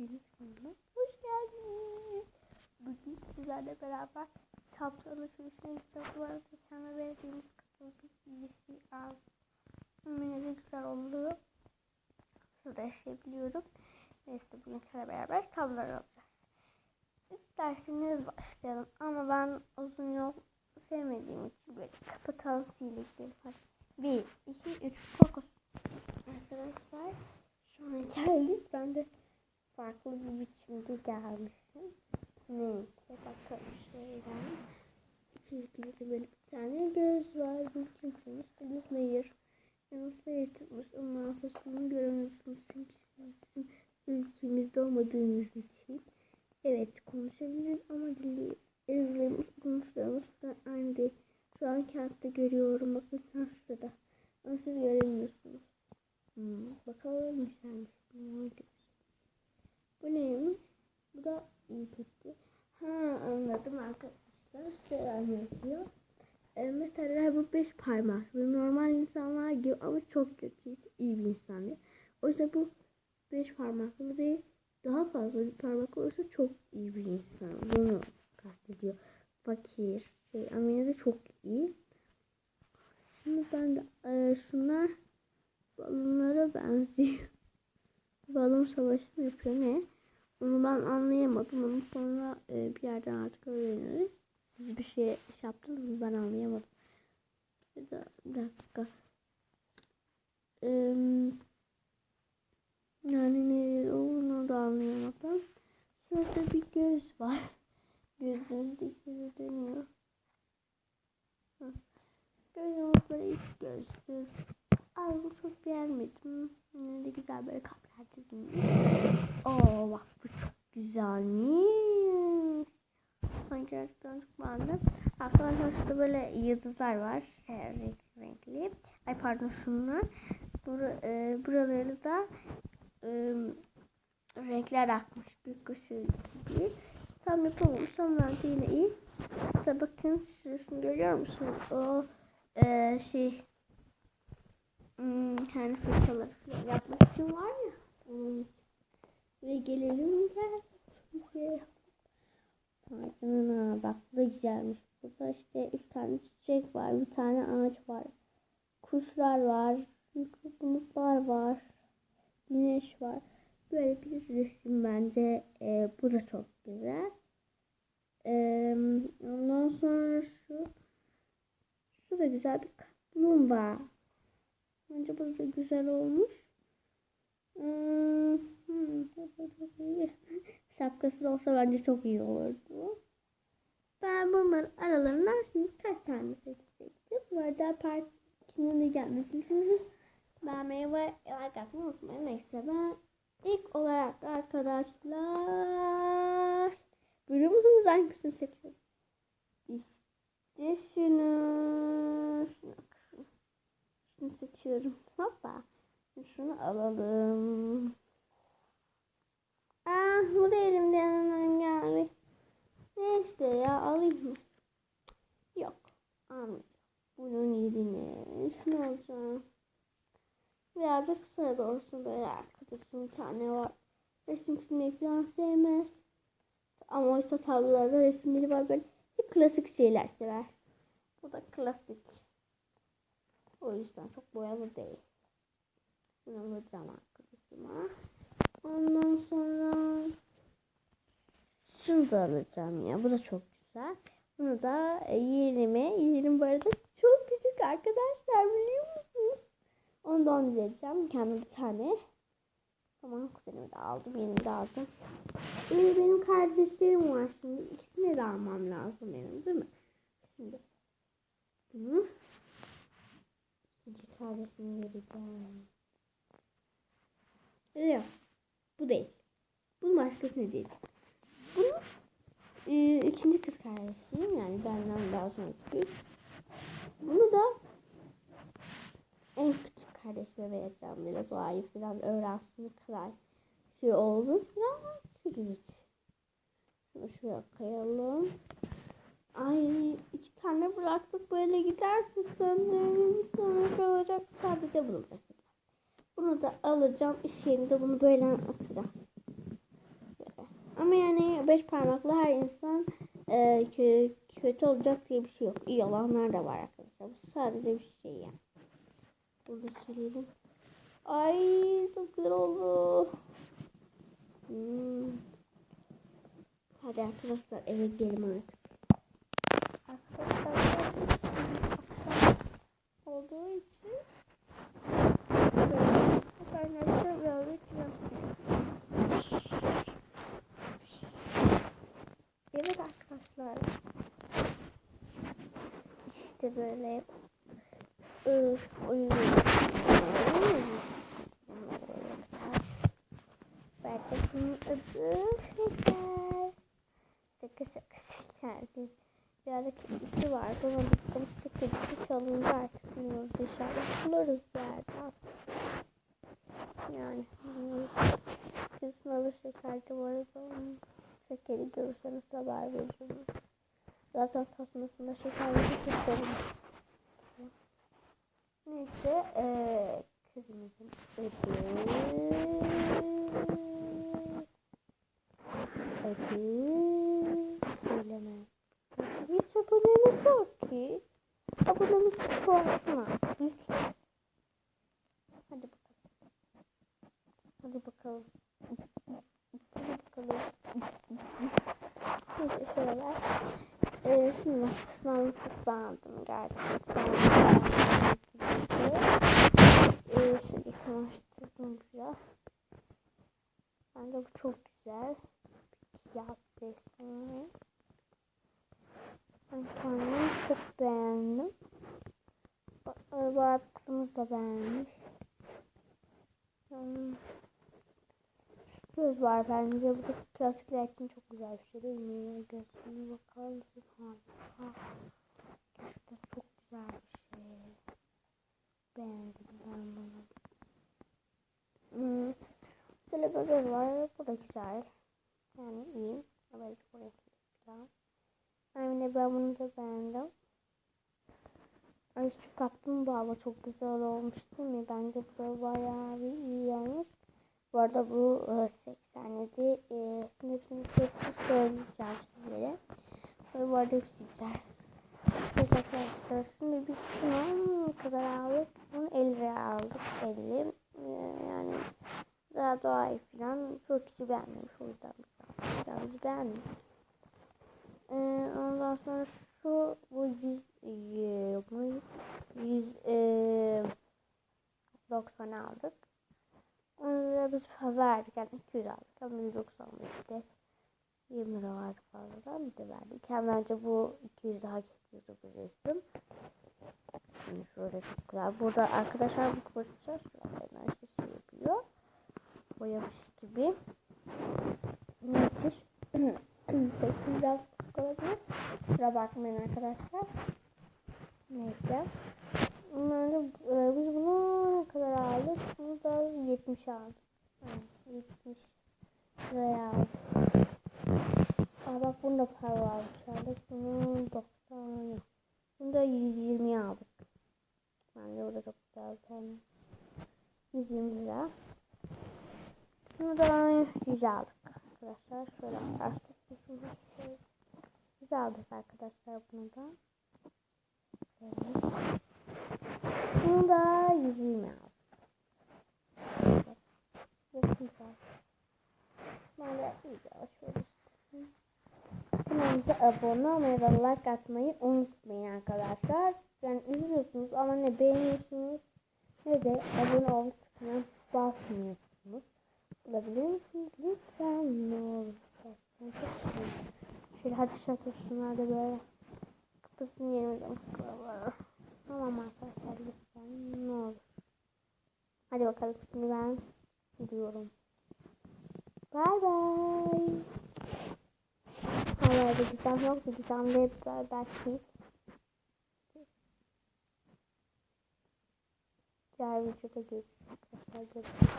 Kanalıma hoş geldiniz. Bugün sizlerle beraber kitapçı alışverişine. Bu arada kendime verdiğimiz kısmı bir iyisi al. Yine de güzel oldu. Siz de yaşayabiliyorum. Neyse bugün sizlerle beraber kitaplar alacağız. İsterseniz başlayalım. Ama ben uzun yol sevmediğim için böyle kapatalım silikleri falan. 1, 2, 3, fokus. Arkadaşlar Sonra geldik. Ben de farklı bir biçimde gelmişim. Neyse bakalım şuradan. Çizgili böyle bir tane göz var. Bir çizgimiz. Deniz Nehir. Deniz Nehir tutmuş. Ondan sonra göremiyorsunuz. Çünkü siz bizim ülkemizde olmadığınız için. Evet konuşabiliriz ama dili ezberimiz, konuşlarımız aynı değil. Şu an kağıtta görüyorum. Bakın sen şurada. Ama siz göremiyorsunuz. Hmm, bakalım güzelmiş. Bu Bu neymiş? Bu da iyi kötü. Ha anladım arkadaşlar. Şöyle anlatıyor. Ee, mesela bu beş parmak. Bu normal insanlar gibi ama çok kötü. Hiç iyi bir insan değil. Oysa bu beş parmaklı değil. Daha fazla bir parmak olursa çok iyi bir insan. Bunu kastediyor. Fakir. Şey, de çok iyi. Şimdi ben de e, şunlar balonlara benziyor. Balon savaşı yapıyor ne? Onu ben anlayamadım. Onu sonra e, bir yerden artık öğreniriz. Siz bir şey, şey yaptınız mı? Ben anlayamadım. Bir, da, bir dakika. Ee, yani ne olduğunu da anlayamadım. Şurada bir göz var. Gözümüzde gözü dönüyor. Gözümüz böyle ilk gözdür. Ay bu çok beğenmedim. Yine de güzel böyle kalpler çizilmiş. Oo bak bu çok güzelmiş. Ben gerçekten çok beğendim. Arkadaşlar şurada böyle yıldızlar var. Renkli renkli. Ay pardon şunlar. Bur e, buraları da e, renkler akmış. Bir kuşu gibi. Tam yapamamış ama yine iyi. İşte bakın şurasını görüyor musunuz? O e, şey hmm, hani fırçaları falan yapmak için var ya onun için. Ve gelelim gel. Şey. Bak bu da güzelmiş. Burada işte üç tane çiçek var. Bir tane ağaç var. Kuşlar var. Bulutlar var. Güneş var. Böyle bir resim bence. E, bu da çok güzel. E, ondan sonra şu şu da güzel bir kaplumbağa. Bence bu da güzel olmuş. Hmm, hmm, Şapkası da olsa bence çok iyi olurdu. Ben bunların aralarından şimdi kaç tane seçecektim. Bu arada partinin de gelmesini istiyorsanız beğenmeyi ve like atmayı unutmayın. Neyse ben ilk olarak arkadaşlar biliyor musunuz hangisini seçiyorum? İşte şunu. Şunu, şunu seçiyorum. Hoppa. Şunu alalım. Ah bu da elimden geldi. Neyse ya alayım? Yok. Almayacağım. Bunun yerine şunu alacağım. Biraz da kısa da olsun böyle arkadaşım bir tane var. Resim çizmeyi falan sevmez. Ama oysa tablolarda resimleri var böyle hep klasik şeyler sever. Bu da klasik. O yüzden çok boyalı değil. Bunu alacağım arkadaşıma. Ondan sonra şunu da alacağım ya. Bu da çok güzel. Bunu da yerime, yerim bu arada çok küçük arkadaşlar biliyor? Onu da onu vereceğim. Kendime bir tane. Tamam kuzenimi de aldım. Yerimi de aldım. Şimdi benim kardeşlerim var şimdi. İkisini de almam lazım benim değil mi? Şimdi bunu ikinci kardeşime vereceğim. Yok. Bu değil. Bunun başkası değil. Bunu e, ikinci kız kardeşim yani benden daha sonra küçük. Bunu da en küçük kardeşime vereceğim. Biraz o ayı falan öğrensin kadar şey oldu falan. Küçücük. Şunu şuraya koyalım. Ay iki tane bıraktık böyle gidersin sanırım sonra kalacak sadece bunu bırakacağım. Bunu da alacağım iş yerinde bunu böyle atacağım. Ama yani beş parmaklı her insan e, kö- kötü olacak diye bir şey yok. İyi olanlar da var arkadaşlar. Bu sadece bir şey yani. Burada söyleyelim. Ay çok güzel oldu. Hmm. Hadi arkadaşlar eve gidelim artık. Arkadaşlar akşam olduğu için böyle birazcık yapsın. Evet arkadaşlar. İşte böyle oyun Belki şeker. Şaka şaka şeker. Birazcık kedisi var. Bana bıkmıştı kedisi çalındı artık. Bilmiyoruz inşallah buluruz yerden. Yani. Kesin alır şekerdi bu arada. Şekeri görürseniz haber veririm. Zaten tasmasında şeker var. keserim. Neyse eee kızımızın adı adı söyleme. Hiç abonemiz yok ki. Abonemiz çoğalsın lütfen. Hadi bakalım. Hadi bakalım. Hadi bakalım. Neyse şuralar. Ee, şimdi çok beğendim gerçekten. Ee, şu yıkamıştırdım biraz. Bence bu çok güzel. Siyah resmi. Ben kendim çok beğendim. Bu- Bu arada kızımız da beğenmiş. Hmm. Şu Göz var bence. Bu da klasikler için çok güzel bir şey değil mi? Gözüne bakar mısın? Harika. Gerçekten çok güzel bir şey. Beğendim ben bunu. Hmm. Şöyle bir göz var. Bu da güzel. Yani iyi. Belki bu renkli falan. Yani ben bunu da beğendim. Ay şu kaplumbağa çok güzel olmuş değil mi? Bence bu da bayağı bir iyi olmuş. Bu arada bu e, 87 e, şimdi hepsini tek söyleyeceğim sizlere. Ve bu arada hepsi güzel. Evet arkadaşlar şimdi biz şunu kadar aldık? Bunu 50 liraya aldık. 50. E, yani daha doğayı falan çok kişi beğenmemiş. O yüzden. Biz beğendik. E, ondan sonra şu bu 100 e, bu 100 e, 90 aldık. Onu da biz verdik. Yani 200 aldık. Ama 195'te 20 lira vardı fazladan bir de verdik. Hem bence bu 200 daha getiriyordu bu resim. Şimdi şöyle çok güzel. Burada arkadaşlar bu fırça şuralardan işte şey yapıyor. Boyamış gibi. Nedir? Sesim biraz kısık olabilir. Bakmayın arkadaşlar. Neyse. Bence e, biz bunu ne kadar aldık? Bunu da 70 aldık. Yani 70 liraya aldık. Aa bak bunu para almış aldık. Bunu 90 yok. Bunu da 120 aldık. Bence o da çok güzel bir tane. 120 lira. Bunu da 100 aldık arkadaşlar. Şöyle artık şöyle. 100 aldık arkadaşlar bunu da. Evet. Bunu da 120 aldım. Çok güzel. Böyle güzel şöyle. Kanalımıza abone olmayı ve like atmayı unutmayın arkadaşlar. Yani izliyorsunuz ama ne beğeniyorsunuz ne de abone ol tıkına basmıyorsunuz. Olabilir misiniz? Lütfen ne olur. Şöyle hadi şaka şunlar da böyle kapısını yerimizden kıvırlar. Tamam arkadaşlar lütfen ne olur. Hadi bakalım şimdi ben gidiyorum. Bye bye. Hala da gideceğim yok da gideceğim de hep belki. Diğer videoda görüşürüz arkadaşlar. Görüşürüz.